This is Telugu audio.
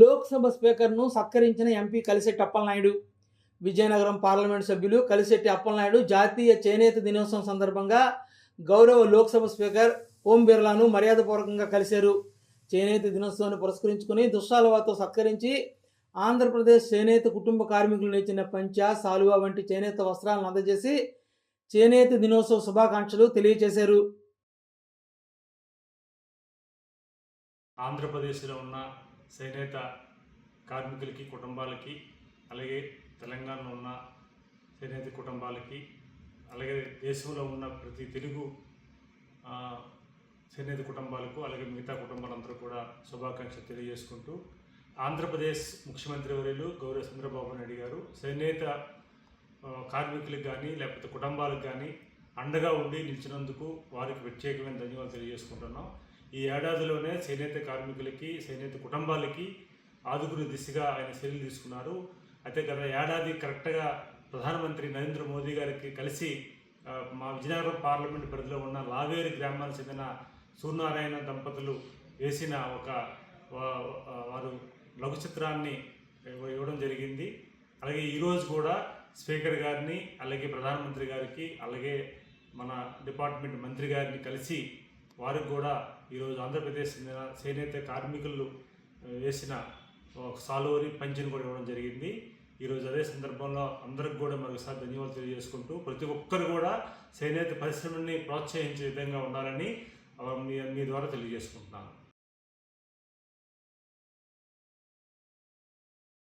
లోక్సభ స్పీకర్ను సత్కరించిన ఎంపీ కలిశెట్టి అప్పలనాయుడు విజయనగరం పార్లమెంటు సభ్యులు కలిశెట్టి అప్పలనాయుడు జాతీయ చేనేత దినోత్సవం సందర్భంగా గౌరవ లోక్సభ స్పీకర్ ఓం బిర్లాను మర్యాదపూర్వకంగా కలిశారు. చేనేత దినోత్సవాన్ని పురస్కరించుకుని దుశ్శాలువాతో సత్కరించి ఆంధ్రప్రదేశ్ చేనేత కుటుంబ కార్మికులు నేర్చిన పంచ సాలువా వంటి చేనేత వస్త్రాలను అందజేసి చేనేత దినోత్సవ శుభాకాంక్షలు తెలియజేశారు. ఆంధ్రప్రదేశ్లో ఉన్న చేనేత కార్మికులకి కుటుంబాలకి అలాగే తెలంగాణలో ఉన్న చేనేత కుటుంబాలకి అలాగే దేశంలో ఉన్న ప్రతి తెలుగు చేనేత కుటుంబాలకు అలాగే మిగతా కుటుంబాలందరూ కూడా శుభాకాంక్షలు తెలియజేసుకుంటూ ఆంధ్రప్రదేశ్ ముఖ్యమంత్రి వర్యులు గౌరవ చంద్రబాబు నాయుడు గారు చేనేత కార్మికులకు కానీ లేకపోతే కుటుంబాలకు కానీ అండగా ఉండి నిలిచినందుకు వారికి ప్రత్యేకమైన ధన్యవాదాలు తెలియజేసుకుంటున్నాం. ఈ ఏడాదిలోనే చేనేత కార్మికులకి చేనేత కుటుంబాలకి ఆదుకునే దిశగా ఆయన చర్యలు తీసుకున్నారు. అయితే గత ఏడాది కరెక్ట్గా ప్రధానమంత్రి నరేంద్ర మోదీ గారికి కలిసి మా విజయనగరం పార్లమెంట్ పరిధిలో ఉన్న లావేరు గ్రామానికి చెందిన సూర్యనారాయణ దంపతులు వేసిన ఒక వారు లఘు చిత్రాన్ని ఇవ్వడం జరిగింది. అలాగే ఈరోజు కూడా స్పీకర్ గారిని అలాగే ప్రధానమంత్రి గారికి అలాగే మన డిపార్ట్మెంట్ మంత్రి గారిని కలిసి వారికి కూడా ఈరోజు ఆంధ్రప్రదేశ్ చెందిన చేనేత కార్మికులు వేసిన ఒక సాలోరి పంచిని కూడా ఇవ్వడం జరిగింది. ఈరోజు అదే సందర్భంలో అందరికి కూడా మరొకసారి ధన్యవాదాలు తెలియజేసుకుంటూ ప్రతి ఒక్కరు కూడా చేనేత పరిశ్రమని ప్రోత్సహించే విధంగా ఉండాలని మీ మీ ద్వారా తెలియజేసుకుంటున్నాను.